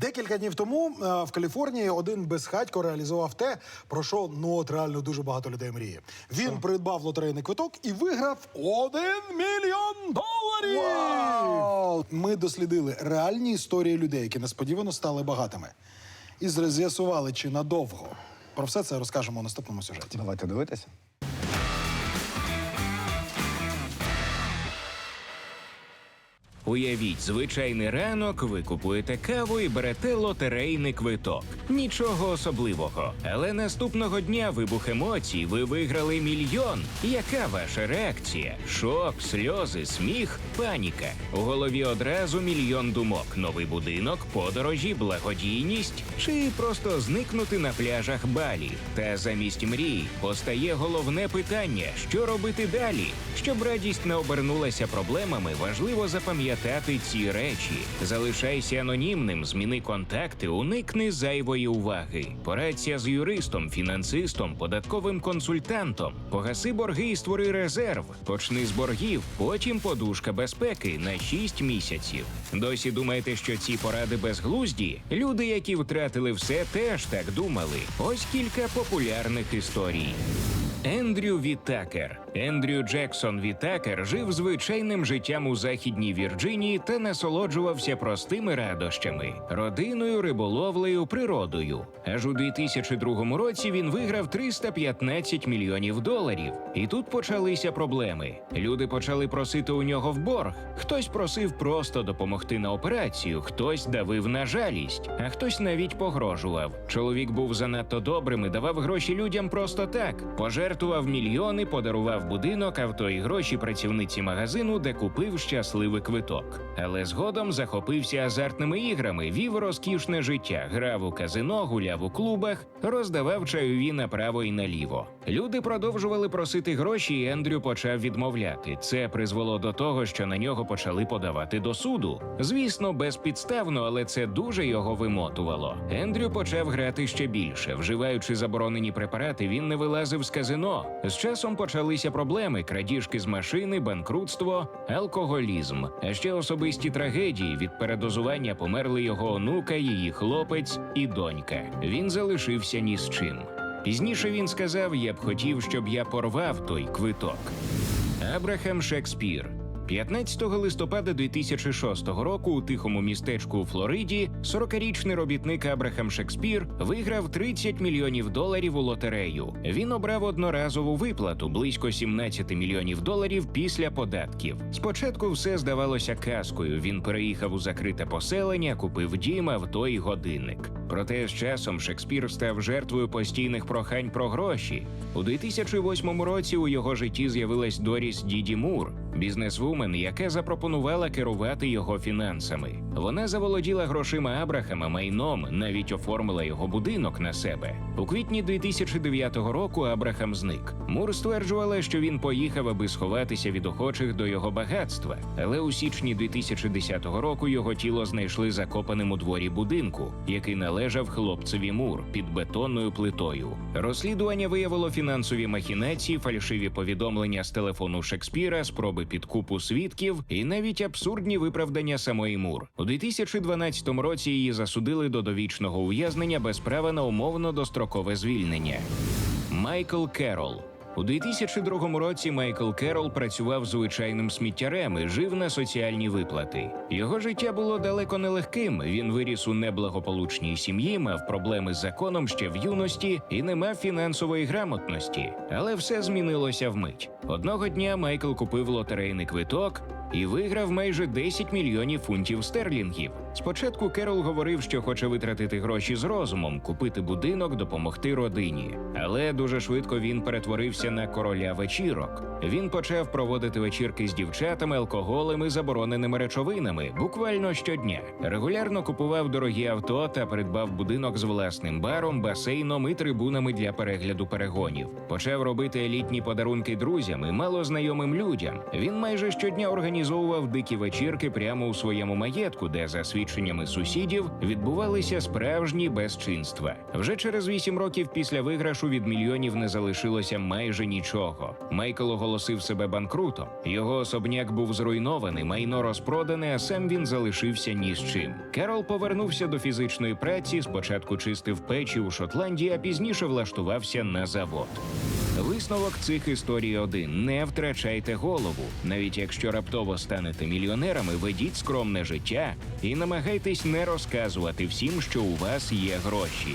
Декілька днів тому е, в Каліфорнії один безхатько реалізував те, про що ну от реально дуже багато людей мріє. Він придбав лотерейний квиток і виграв один мільйон доларів. Ми дослідили реальні історії людей, які несподівано стали багатими, і з'ясували, чи надовго. Про все це розкажемо у наступному сюжеті. Давайте дивитися. Уявіть, звичайний ранок, ви купуєте каву і берете лотерейний квиток. Нічого особливого. Але наступного дня вибух емоцій, ви виграли мільйон. Яка ваша реакція? Шок, сльози, сміх, паніка. У голові одразу мільйон думок: новий будинок, подорожі, благодійність чи просто зникнути на пляжах Балі. Та замість мрій постає головне питання: що робити далі? Щоб радість не обернулася проблемами, важливо запам'ятати ці речі. Залишайся анонімним, зміни контакти, уникни зайвої уваги. Порадься з юристом, фінансистом, податковим консультантом. Погаси борги і створи резерв. Почни з боргів, потім подушка безпеки на 6 місяців. Досі думаєте, що ці поради безглузді? Люди, які втратили все, теж так думали. Ось кілька популярних історій. Ендрю Вітакер. Ендрю Джексон Вітакер жив звичайним життям у західній Вірджинії та насолоджувався простими радощами, родиною, риболовлею, природою. Аж у 2002 році він виграв 315 мільйонів доларів. І тут почалися проблеми. Люди почали просити у нього в борг. Хтось просив просто допомогти на операцію, хтось давив на жалість, а хтось навіть погрожував. Чоловік був занадто добрим і давав гроші людям просто так. Пожертвував мільйони, подарував будинок, авто і гроші працівниці магазину, де купив щасливий квиток. Але згодом захопився азартними іграми, вів розкішне життя, грав у казино, гуляв у клубах, роздавав чайові направо і наліво. Люди продовжували просити гроші, і Ендрю почав відмовляти. Це призвело до того, що на нього почали подавати до суду. Звісно, безпідставно, але це дуже його вимотувало. Ендрю почав грати ще більше. Вживаючи заборонені препарати, він не вилазив з казино. З часом почалися проблеми: крадіжки з машини, банкрутство, алкоголізм. А ще особисті трагедії. Від передозування померли його онука, її хлопець і донька. Він залишився ні з чим. Пізніше він сказав: Я б хотів, щоб я порвав той квиток. Абрахам Шекспір. 15 листопада 2006 року у тихому містечку у Флориді 40-річний робітник Абрахам Шекспір виграв 30 мільйонів доларів у лотерею. Він обрав одноразову виплату близько 17 мільйонів доларів після податків. Спочатку все здавалося казкою. Він переїхав у закрите поселення, купив дім, авто і годинник. Проте з часом Шекспір став жертвою постійних прохань про гроші. У 2008 році у його житті з'явилась Доріс Діді Мур, бізнесвумен, яка запропонувала керувати його фінансами. Вона заволоділа грошима Абрахама майном, навіть оформила його будинок на себе. У квітні 2009 року Абрахам зник. Мур стверджувала, що він поїхав, аби сховатися від охочих до його багатства. Але у січні 2010 року його тіло знайшли закопаним у дворі будинку, який належав хлопцеві Мур під бетонною плитою. Розслідування виявило фінансові махінації, фальшиві повідомлення з телефону Шекспіра, спроби підкупу свідків і навіть абсурдні виправдання самої Мур. У 2012 році її засудили до довічного ув'язнення без права на умовно дострокове звільнення. Майкл Керол. У 2002 році Майкл Керол працював звичайним сміттярем і жив на соціальні виплати. Його життя було далеко не легким. Він виріс у неблагополучній сім'ї, мав проблеми з законом ще в юності і не мав фінансової грамотності. Але все змінилося вмить. Одного дня Майкл купив лотерейний квиток. І виграв майже 10 мільйонів фунтів стерлінгів. Спочатку Керол говорив, що хоче витратити гроші з розумом, купити будинок, допомогти родині. Але дуже швидко він перетворився на короля вечірок. Він почав проводити вечірки з дівчатами, алкоголем і забороненими речовинами буквально щодня. Регулярно купував дорогі авто та придбав будинок з власним баром, басейном і трибунами для перегляду перегонів. Почав робити елітні подарунки друзям і малознайомим людям. Він майже щодня організовував дикі вечірки прямо у своєму маєтку, де за свідченнями сусідів, відбувалися справжні безчинства. Вже через вісім років після виграшу від мільйонів не залишилося майже нічого. Майкл оголосив себе банкрутом. Його особняк був зруйнований, майно розпродане, а сам він залишився ні з чим. Керол повернувся до фізичної праці. Спочатку чистив печі у Шотландії, а пізніше влаштувався на завод. Висновок цих історій один: не втрачайте голову. Навіть якщо раптово станете мільйонерами, ведіть скромне життя і намагайтесь не розказувати всім, що у вас є гроші.